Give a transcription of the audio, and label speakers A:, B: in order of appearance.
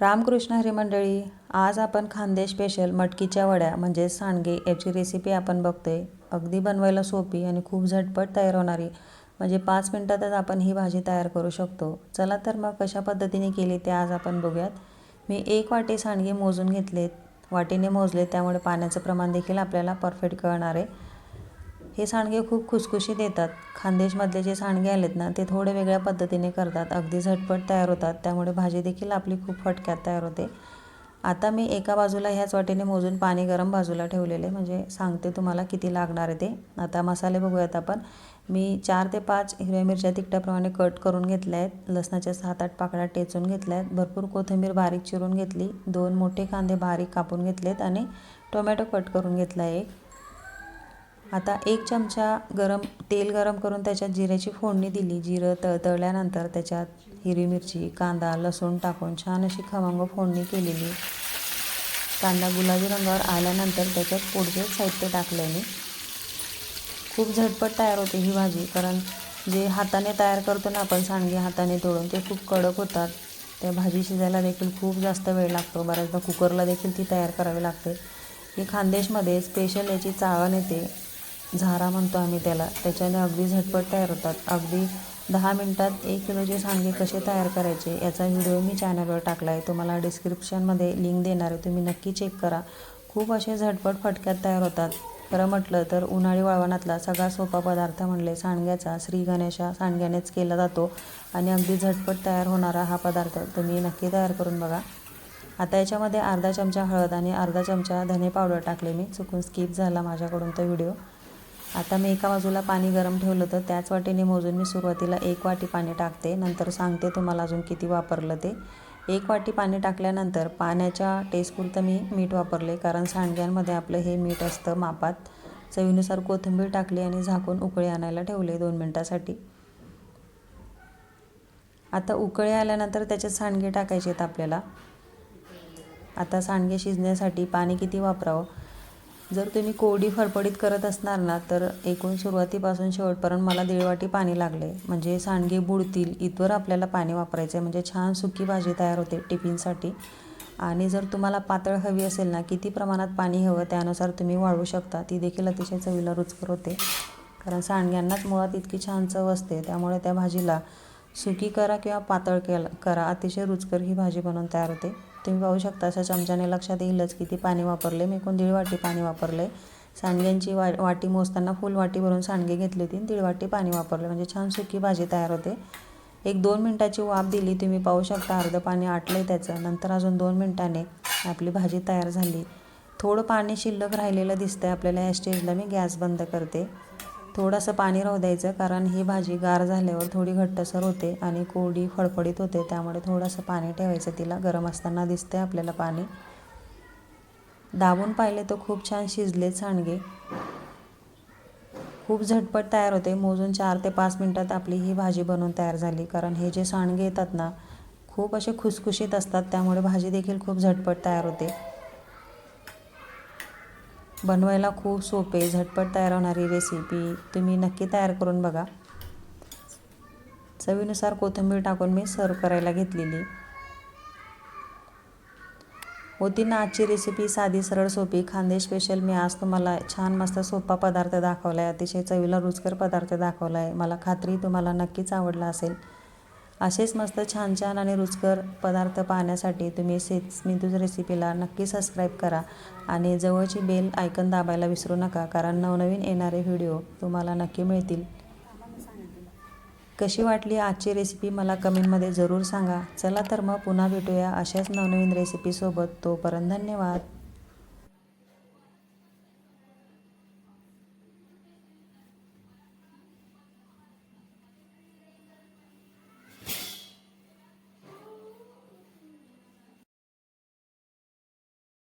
A: रामकृष्ण हरी मंडळी आज आपण खानदेश स्पेशल मटकीच्या वड्या म्हणजे सांडगे याची रेसिपी आपण बघतोय. अगदी बनवायला सोपी आणि खूप झटपट तयार होणारी. म्हणजे पाच मिनटातच आपण ही भाजी तयार करू शकतो. चला तर मग कशा पद्धतीने केली ते आज आपण बघूयात. मी एक वाटी सांडगे मोजून घेतलेत. वाटीने मोजले त्यामुळे पाण्याचं प्रमाण देखील आपल्याला परफेक्ट कळणार आहे. हे सांडगे खूप खुसखुशीत येतात. खानदेशमधले जे सांडगे आलेत ना ते थोडे वेगळ्या पद्धतीने करतात. अगदी झटपट तयार होतात. त्यामुळे भाजी देखील आपली खूप फटक्यात तयार होते. आता मी एका बाजूला ह्याच वाटेने मोजून पाणी गरम बाजूला ठेवलेले. म्हणजे सांगते तुम्हाला किती लागणार आहे ते. आता मसाले बघूयात आपण. मी चार ते पाच हिरव्या मिरच्या तिखट्याप्रमाणे कट करून घेतल्या आहेत. लसणाच्या सात आठ पाकळ्या टेचून घेतल्या आहेत. भरपूर कोथिंबीर बारीक चिरून घेतली. दोन मोठे कांदे बारीक कापून घेतलेत. आणि टोमॅटो कट करून घेतला एक. आता एक चमचा गरम तेल गरम करून त्याच्यात जिऱ्याची फोडणी दिली. जिरं तळतळल्यानंतर त्याच्यात हिरवी मिरची कांदा लसूण टाकून छान अशी खमंग फोडणी केलेली. कांदा गुलाबी रंगावर आल्यानंतर त्याच्यात पुढचे साहित्य टाकलं मी खूप झटपट तयार होते ही भाजी. कारण जे हाताने तयार करतो ना आपण सांडगे हाताने तोडून ते खूप कडक होतात. त्या भाजी शिजायला देखील खूप जास्त वेळ लागतो. बऱ्याचदा कुकरला देखील ती तयार करावी लागते. ही खानदेशमध्ये स्पेशल याची चाळण येते. झारा म्हणतो आम्ही त्याला. त्याच्याने अगदी झटपट तयार होतात. अगदी दहा मिनटात एक किलोचे सांगे कसे तयार करायचे याचा व्हिडिओ मी चॅनलवर टाकला आहे तुम्हाला डिस्क्रिप्शनमध्ये लिंक देणार आहे तुम्ही नक्की चेक करा. खूप असे झटपट फटक्यात तयार होतात. खरं म्हटलं तर उन्हाळी वाळवणातला सगळा सोपा पदार्थ म्हणले सांडग्याचा श्री गणेशा सांडग्यानेच केला जातो आणि अगदी झटपट तयार होणारा हा पदार्थ तुम्ही नक्की तयार करून बघा. आता याच्यामध्ये अर्धा चमचा हळद आणि अर्धा चमचा धने पावडर टाकले मी. चुकून स्किप झाला माझ्याकडून तो व्हिडिओ. आता मी एका बाजूला पाणी गरम ठेवलं तर त्याच वाटीने मोजून मी सुरुवातीला एक वाटी पाणी टाकते. नंतर सांगते तुम्हाला अजून किती वापरलं ते. एक वाटी पाणी टाकल्यानंतर पाण्याच्या टेस्टपुरतं मी मीठ वापरले. कारण सांडग्यांमध्ये आपलं हे मीठ असतं मापात. चवीनुसार कोथिंबीर टाकली आणि झाकून उकळी आणायला ठेवले दोन मिनटासाठी. आता उकळी आल्यानंतर त्याच्यात सांडगे टाकायचे आहेत आपल्याला. आता सांडगे शिजण्यासाठी पाणी किती वापरावं? जर तुम्ही कोरडी फडफडीत करत असणार ना तर एकूण सुरुवातीपासून शेवटपर्यंत मला दीड वाटी पाणी लागले. म्हणजे सांडगे बुडतील इथवर आपल्याला पाणी वापरायचं आहे म्हणजे छान सुकी भाजी तयार होते टिफिनसाठी. आणि जर तुम्हाला पातळ हवी असेल ना किती प्रमाणात पाणी हवं त्यानुसार तुम्ही वाढवू शकता. ती देखील अतिशय चवीला रुचकर होते. कारण सांडग्यांनाच मुळात इतकी छान चव असते. त्यामुळे त्या भाजीला सुकी करा किंवा पातळ केला करा. अतिशय रुचकर ही भाजी बनवून तयार होते. तुम्ही पाहू शकता असं चमच्याने लक्षात येईलच किती पाणी वापरले. मी एकूण दीड वाटी पाणी वापरले. सांडग्यांची वा वाटी मोजताना फुल वाटी भरून सांडगे घेतली होती दीड वाटी पाणी वापरले. म्हणजे छान सुकी भाजी तयार होते. एक दोन मिनटाची वाफ दिली तुम्ही पाहू शकता अर्धं पाणी आटलं आहे त्याचं. नंतर अजून दोन मिनटाने आपली भाजी तयार झाली. थोडं पाणी शिल्लक राहिलेलं दिसतं आहे आपल्याला या स्टेजला. मी गॅस बंद करते. थोडंसं पाणी राहू द्यायचं कारण ही भाजी गार झाल्यावर थोडी घट्टसर होते आणि कोरडी फडफडीत होते त्यामुळे थोडंसं पाणी ठेवायचं तिला. गरम असताना दिसते आपल्याला पाणी. दाबून पाहिले तर खूप छान शिजले सांडगे. खूप झटपट तयार होते. मोजून चार ते पाच मिनटात आपली ही भाजी बनवून तयार झाली कारण हे जे सांडगे येतात ना खूप असे खुसखुशीत असतात त्यामुळे भाजी देखील खूप झटपट तयार होते. बनवायला खूप सोपे झटपट तयार होणारी रेसिपी तुम्ही नक्की तयार करून बघा. चवीनुसार कोथिंबीर टाकून मी सर्व करायला घेतलेली. होती ना आजची रेसिपी साधी सरळ सोपी. खांदे स्पेशल मी आज तुम्हाला छान मस्त सोपा पदार्थ दाखवला आहे अतिशय चवीला रुचकर पदार्थ दाखवला आहे मला खात्री तुम्हाला नक्कीच आवडला असेल. असेच मस्त छान छान आणि रुचकर पदार्थ पाहण्यासाठी तुम्ही से स्मितूज रेसिपीला नक्की सबस्क्राईब करा. आणि जवळची बेल आयकन दाबायला विसरू नका कारण नवनवीन येणारे व्हिडिओ तुम्हाला नक्की मिळतील. कशी वाटली आजची रेसिपी मला कमेंटमध्ये जरूर सांगा. चला तर मग पुन्हा भेटूया अशाच नवनवीन रेसिपीसोबत तोपर्यंत धन्यवाद.